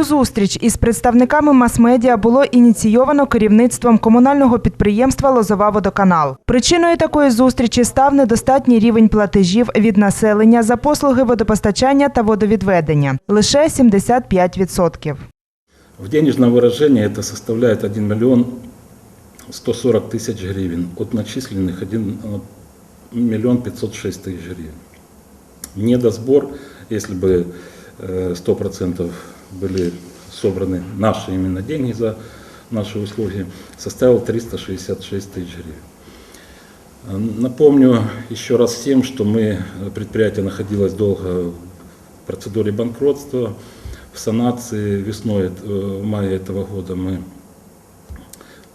Цю зустріч із представниками мас-медіа було ініційовано керівництвом комунального підприємства Лозова водоканал. Причиною такої зустрічі став недостатній рівень платежів від населення за послуги водопостачання та водовідведення лише 75%. В денежном выражении это составляет 1 миллион 140 тысяч гривен. От начисленных 1 миллион 506 тысяч гривен. Недосбор, если бы э, 100% были собраны наши именно деньги за наши услуги, составил 366 тысяч гривен. Напомню еще раз всем, что мы, предприятие находилось долго в процедуре банкротства, в санации весной, э, в мае этого года мы,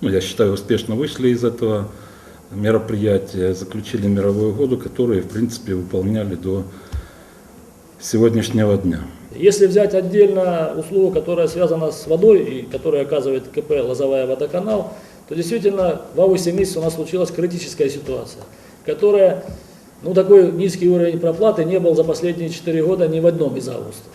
ну, я считаю, успешно вышли из этого мероприятия, заключили мировую угоду, которую, в принципе, выполняли до сегодняшнего дня. Если взять отдельно услугу, которая связана с водой и которая оказывает КП «Лозовая водоканал», то действительно в августе месяце у нас случилась критическая ситуация, которая, ну такой низкий уровень проплаты не был за последние 4 года ни в одном из августов.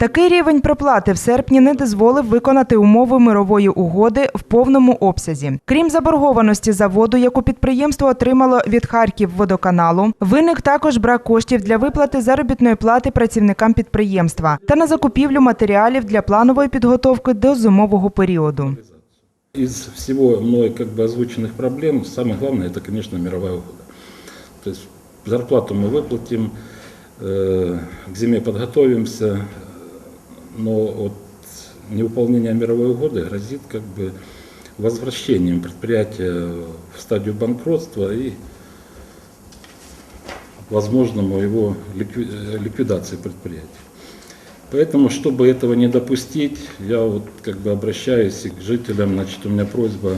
Такий рівень проплати в серпні не дозволив виконати умови мирової угоди в повному обсязі. Крім заборгованості за воду, яку підприємство отримало від Харківводоканалу, виник також брак коштів для виплати заробітної плати працівникам підприємства та на закупівлю матеріалів для планової підготовки до зимового періоду. Из всего мной как бы озвученных проблем, самое главное, это, конечно, мировая угода. То есть зарплату мы выплатим, э, к зиме подготовимся, но от невыполнения мировой угоды грозит как бы возвращением предприятия в стадию банкротства и возможному его ликви- ликвидации предприятия. Поэтому, чтобы этого не допустить, я вот как бы обращаюсь и к жителям, значит, у меня просьба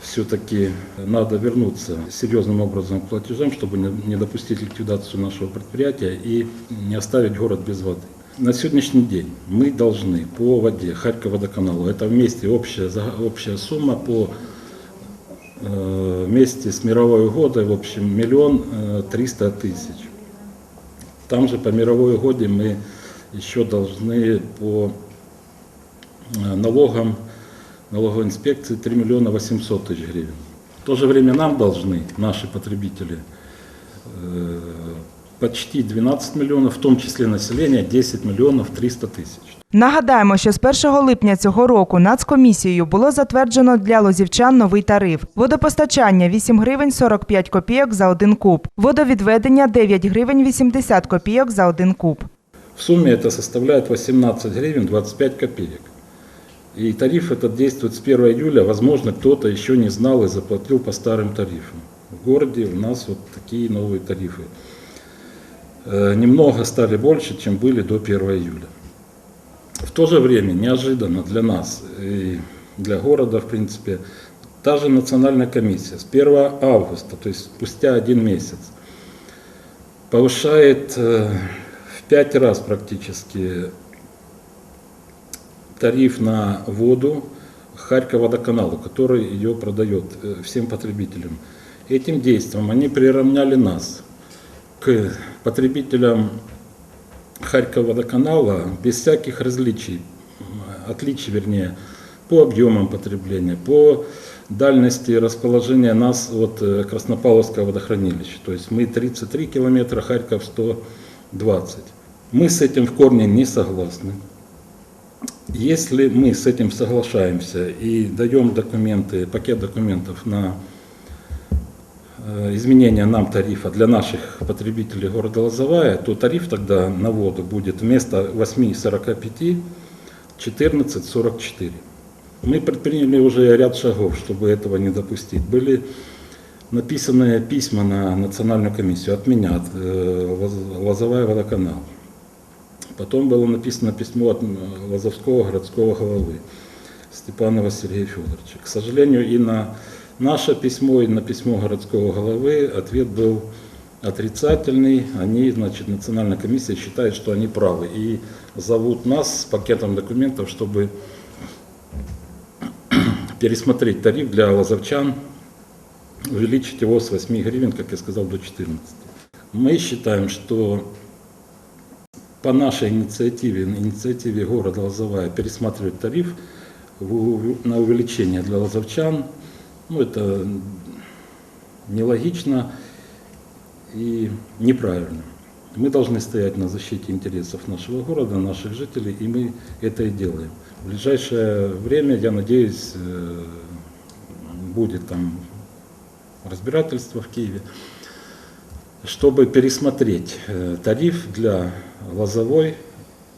все-таки надо вернуться серьезным образом к платежам, чтобы не допустить ликвидацию нашего предприятия и не оставить город без воды. На сегодняшний день мы должны по воде Харьков водоканалу, это вместе общая, общая сумма по э, вместе с мировой угодой, в общем, миллион э, триста тысяч. Там же по мировой угоде мы еще должны по э, налогам, налоговой инспекции 3 миллиона 800 тысяч гривен. В то же время нам должны, наши потребители, почти 12 миллионов, в том числе население 10 миллионов 300 тысяч. Нагадаємо, що з 1 липня цього року Нацкомісією було затверджено для лозівчан новий тариф. Водопостачання 8 гривень 45 копійок за один куб. Водовідведення 9 гривень 80 копійок за один куб. В сумме это составляет 18 гривен 25 копеек. И тариф этот действует с 1 июля. Возможно, кто-то еще не знал и заплатил по старым тарифам. В городе у нас вот такие новые тарифы. Э, Немного стали больше, чем были до 1 июля. В то же время, неожиданно для нас и для города, в принципе, та же национальная комиссия с 1 августа, то есть спустя один месяц, повышает э, в пять раз практически тариф на воду Харьков водоканалу, который ее продает э, всем потребителям. Этим действием они приравняли нас потребителям Харькова водоканала без всяких различий, отличий вернее, по объемам потребления, по дальности расположения нас от э, Краснопавловского водохранилища. То есть мы 33 километра, Харьков 120. Мы с этим в корне не согласны. Если мы с этим соглашаемся и даем документы, пакет документов на э, изменение нам тарифа для наших потребителей города Лозовая, то тариф тогда на воду будет вместо 8,45 14,44. Мы предприняли уже ряд шагов, чтобы этого не допустить. Были написаны письма на Национальную комиссию от меня, от э, Лоз- Лозовая водоканал. Потом было написано письмо от м, Лозовского городского головы Степанова Сергея Федоровича. К сожалению, и на наше письмо, и на письмо городского головы ответ был отрицательный. Они, значит, национальная комиссия считает, что они правы. И зовут нас с пакетом документов, чтобы пересмотреть тариф для лазовчан, увеличить его с 8 гривен, как я сказал, до 14. Мы считаем, что по нашей инициативе, инициативе города Лозовая, пересматривать тариф на увеличение для лозовчан, ну, это нелогично и неправильно. Мы должны стоять на защите интересов нашего города, наших жителей, и мы это и делаем. В ближайшее время, я надеюсь, э, будет там разбирательство в Киеве, чтобы пересмотреть э, тариф для Лозовой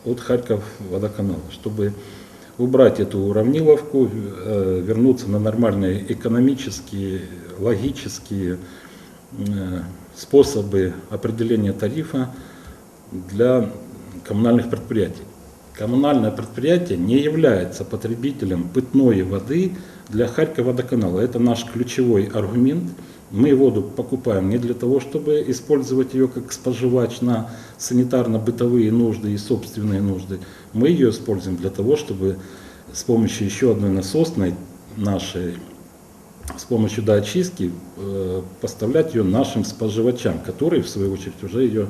от Харьков водоканала, чтобы убрать эту уравниловку, э, вернуться на нормальные экономические, логические э, способы определения тарифа для коммунальных предприятий. Коммунальное предприятие не является потребителем питной воды для Харькова водоканала. Это наш ключевой аргумент. Мы воду покупаем не для того, чтобы использовать ее как споживач на санитарно-бытовые нужды и собственные нужды. Мы ее используем для того, чтобы с помощью еще одной насосной нашей с помощью доочистки э, поставлять ее нашим споживачам, которые, в свою очередь, уже ее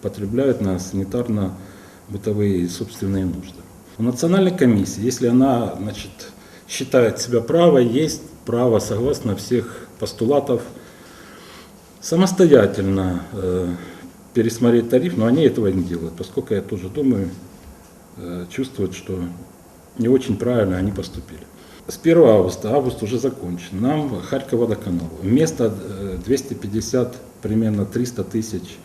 потребляют на санитарно-бытовые и собственные нужды. У национальной комиссии, если она значит, считает себя правой, есть право, согласно всех постулатов, самостоятельно э, пересмотреть тариф, но они этого не делают, поскольку я тоже думаю, э, чувствуют, что не очень правильно они поступили. С 1 августа, август уже закончен, нам Харьков водоканал вместо э, 250, примерно 300 тысяч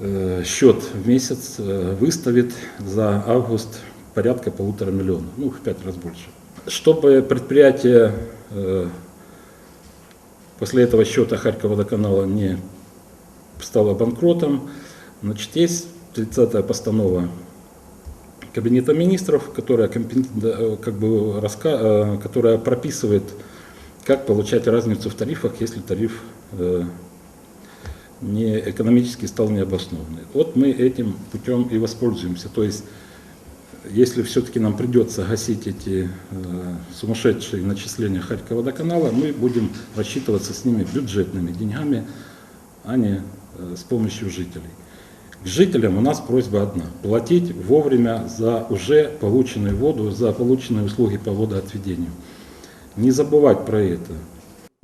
э, счет в месяц э, выставит за август порядка полутора миллионов, ну в пять раз больше. Чтобы предприятие э, после этого счета Харькова водоканала не стало банкротом, значит, есть 30-я постанова Кабинета министров, которая, э, как бы, раска- э, которая прописывает, как получать разницу в тарифах, если тариф э, не экономически стал необоснованный. Вот мы этим путем и воспользуемся. То есть, если все-таки нам придется гасить эти э, сумасшедшие начисления Харькова водоканала, мы будем рассчитываться с ними бюджетными деньгами, а не э, с помощью жителей. К жителям у нас просьба одна – платить вовремя за уже полученную воду, за полученные услуги по водоотведению. Не забывать про это.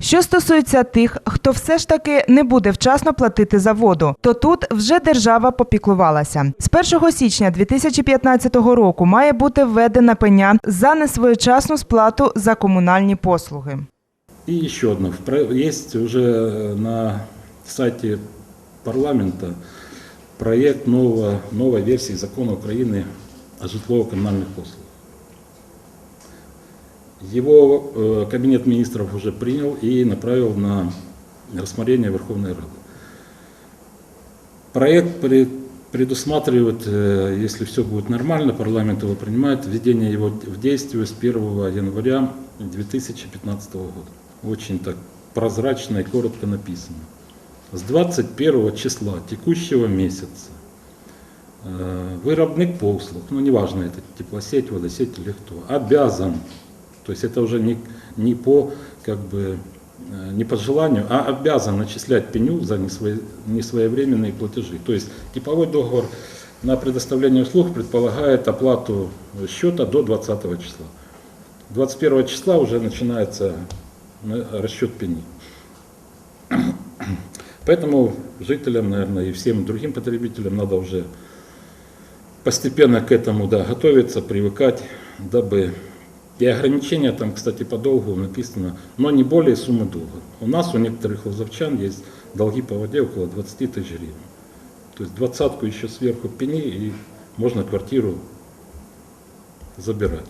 Що стосується тих, хто все ж таки не буде вчасно платити за воду, то тут вже держава попіклувалася. З 1 січня 2015 року має бути введена пеня за несвоєчасну сплату за комунальні послуги. И еще одно. В про- Есть уже на сайте парламента проект нового, новой версии закона Украины о житлово-коммунальных послугах. Его э, Кабинет министров уже принял и направил на рассмотрение Верховной Рады. Проект пре- предусматривает, э, если все будет нормально, парламент его принимает, введение его в действие с 1 января 2015 года. Очень так прозрачно и коротко написано. С 21 числа текущего месяца э, виробник послуг, ну неважно, это теплосеть, водосеть или кто, обязан, то есть это уже не, не по как бы э, не по желанию, а обязан начислять пеню за несвое- несвоевременные платежи. То есть типовой договор на предоставление услуг предполагает оплату счета до 20 числа. 21 числа уже начинается э, расчет пени. Поэтому жителям, наверное, и всем другим потребителям надо уже постепенно к этому да, готовиться, привыкать, дабы и ограничения там, кстати, по долгу написано, но не более суммы долга. У нас, у некоторых лозовчан есть долги по воде около 20 тысяч гривен. То есть двадцатку еще сверху пени и можно квартиру забирать.